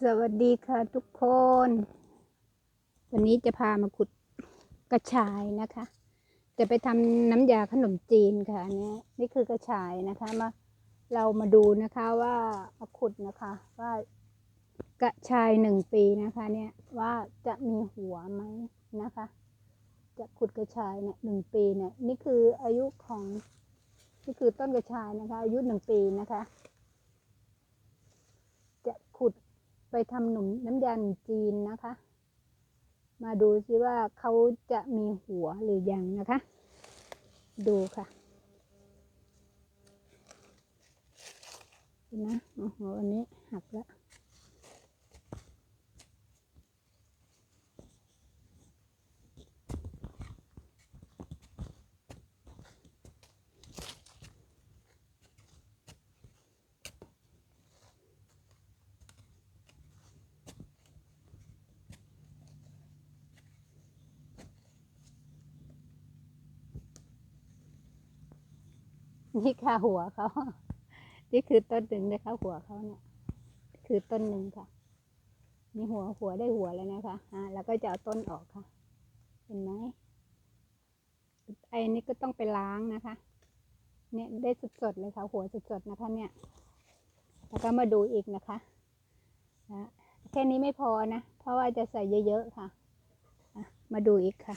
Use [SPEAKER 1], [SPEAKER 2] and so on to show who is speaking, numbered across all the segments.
[SPEAKER 1] สวัสดีค่ะทุกคน วันนี้จะพามาขุดกระชายนะคะ จะไปทำน้ำยาขนมจีนค่ะอันนี้นี่คือกระชายนะคะมาเรามาดูนะคะว่ามาขุดนะคะ ว่ากระชายหนึ่งปีนะคะ เนี่ยว่าจะมีหัวไหมนะคะ จะขุดกระชายเนี่ยหนึ่งปีเนี่ยนี่คืออายุของนี่คือต้นกระชายนะคะ อายุหนึ่งปีนะคะ จะขุด ไปทำหนุ่มน้ำยาหนมจีนนะคะ มาดูซิว่าเขาจะมีหัวหรือยังนะคะ ดูค่ะเห็นนะโอ้โหอันนี้หักแล้ว นี่ค่ะหัวเขา นี่คือต้นหนึ่งนะคะ หัวเขาเนี่ย คือต้นหนึ่งค่ะ มีหัวหัวได้หัวแล้วนะคะอ่าแล้วก็จะเอาต้นออกค่ะ เห็นไหมไอ้นี่ก็ต้องไปล้างนะคะ เนี่ยได้สดๆเลยค่ะ หัวสดๆนะคะ เนี่ย แล้วก็มาดูอีกนะคะนะแค่นี้ไม่พอนะ เพราะว่าจะใส่เยอะๆค่ะอะมาดูอีกค่ะ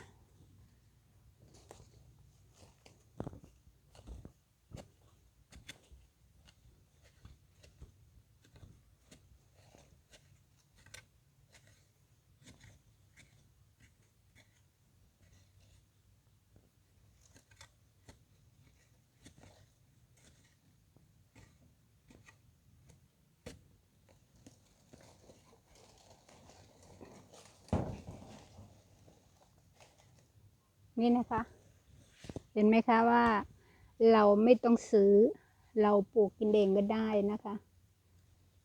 [SPEAKER 1] นี่นะคะ เห็นไหมคะว่า เราไม่ต้องซื้อ เราปลูกกินเองก็ได้นะคะ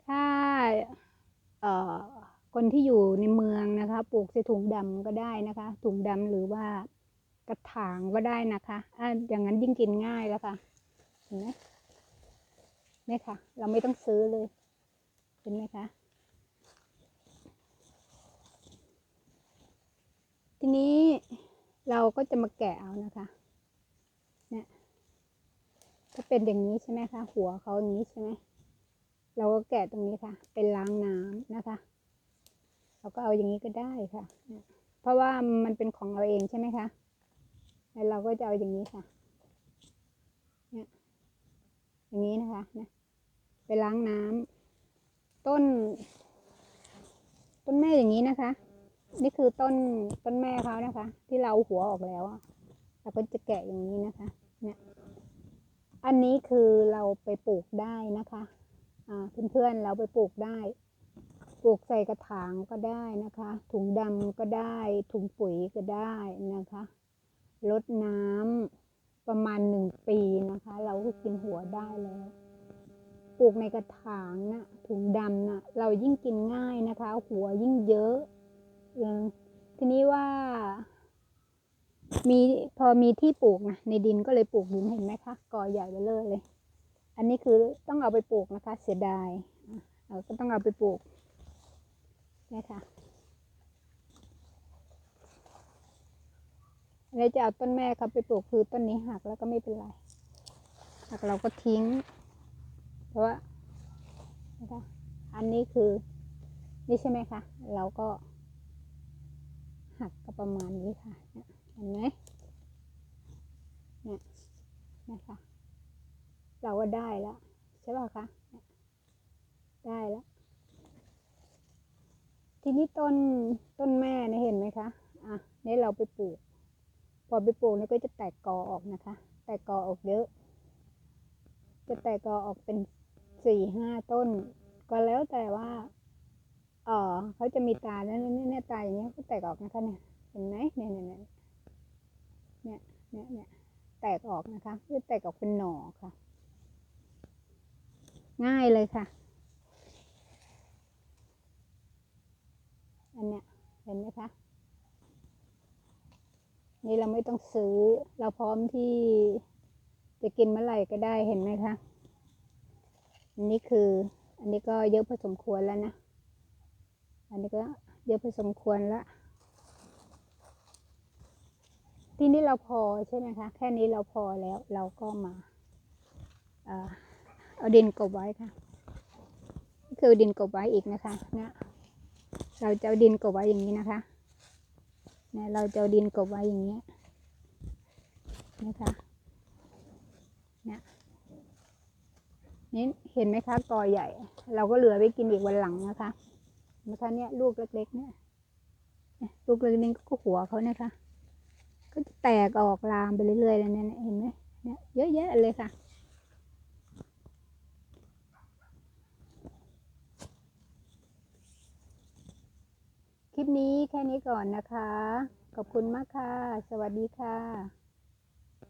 [SPEAKER 1] ถ้าเอ่อคนที่อยู่ในเมืองนะคะ ปลูกใส่ถุงดำก็ได้นะคะ ถุงดำหรือว่ากระถางก็ได้นะคะอะอย่างนั้นยิ่งกินง่ายแล้วค่ะ เห็นไหมนี่ค่ะ เราไม่ต้องซื้อเลย เห็นไหมคะ ทีนี้ เราก็จะมาแกะเอานะคะเนี่ยถ้าเป็นอย่างนี้ใช่ไหมคะ หัวเขาอย่างนี้ใช่ไหมเราก็แกะตรงนี้ค่ะ เป็นล้างน้ำนะคะ เราก็เอาอย่างนี้ก็ได้ค่ะเนี่ยเพราะว่ามันเป็นของเราเองใช่ไหมคะแล้วเราก็จะเอาอย่างนี้ค่ะเนี่ยอย่างนี้นะคะนะไปล้างน้ำต้น ต้นแม่อย่างนี้นะคะ นี่คือต้นต้นแม่เขานะคะ ที่เราหัวออกแล้วอะเราก็จะแกะอย่างนี้นะคะ เนี่ย อันนี้คือเราไปปลูกได้นะคะ อ่าเพื่อนๆเราไปปลูกได้ ปลูกใส่กระถางก็ได้นะคะ ถุงดำก็ได้ ถุงปุ๋ยก็ได้นะคะลดน้ำประมาณหนึ่งปีนะคะ เราก็กินหัวได้แล้วปลูกในกระถางนะถุงดำน่ะเรายิ่งกินง่ายนะคะ หัวยิ่งเยอะ ออทีนี้ว่า มีพอมีที่ปลูกนะในดินก็เลยปลูกดินเห็นไหมคะกอใหญ่ไปเลยเลย อันนี้คือต้องเอาไปปลูกนะคะ เสียดายเราก็ต้องเอาไปปลูกนี่ค่ะแล้วจะเอาต้นแม่เขาไปปลูกคือต้นนี้หักแล้วก็ไม่เป็นไรหักเราก็ทิ้ง เพราะว่านะคะอันนี้คือนี่ใช่ไหมคะ เราก็ ประมาณนี้ค่ะเนี่ยเห็นไหมเนี่ยนะคะเราก็ได้แล้วใช่ป่ะคะได้แล้วทีนี้ต้นต้นแม่เนี่ยเห็นไหมคะอะนี่เราไปปลูก พอไปปลูกเนี่ยก็จะแตกกอออกนะคะ แตกกอออกเยอะ จะแตกกอออกเป็นสี่ห้าต้น ก็แล้วแต่ว่าเออเขาจะมีตาแล้วเนี่ยเนี่ยตาอย่างเงี้ยก็แตกออกนะคะเนี่ย เห็นไหมเนี่ยเนี่ยเนี่ยเนี่ยเนี่ยแตกออกนะคะคือแตกออกเป็นหน่อค่ะ ง่ายเลยค่ะ อันเนี้ยเห็นไหมคะนี่เราไม่ต้องซื้อ เราพร้อมที่จะกินเมื่อไหร่ก็ได้เห็นไหมคะอันนี้คืออันนี้ก็เยอะพอสมควรแล้วนะ อันนี้ก็เยอะพอสมควรละ ทีนี้เราพอใช่ไหมคะ แค่นี้เราพอแล้วเราก็มาเออเอาดินกบไว้ค่ะ คือดินกบไว้อีกนะคะเนี่ยเราจะเอาดินกบไว้อย่างนี้นะคะเนี่ยเราจะเอาดินกบไว้อย่างนี้นะคะเนี่ยนี่เห็นไหมคะกอใหญ่ เราก็เหลือไว้กินอีกวันหลังนะคะนะคะเนี่ยลูกเล็กๆเนี่ยลูกเล็กๆนี่ก็หัวเขานะคะ ก็จะแตกออกลามไปเรื่อยๆเลยเนี่ยเห็นไหมเนี่ยเยอะแยะเลยค่ะ คลิปนี้แค่นี้ก่อนนะคะ ขอบคุณมากค่ะ สวัสดีค่ะ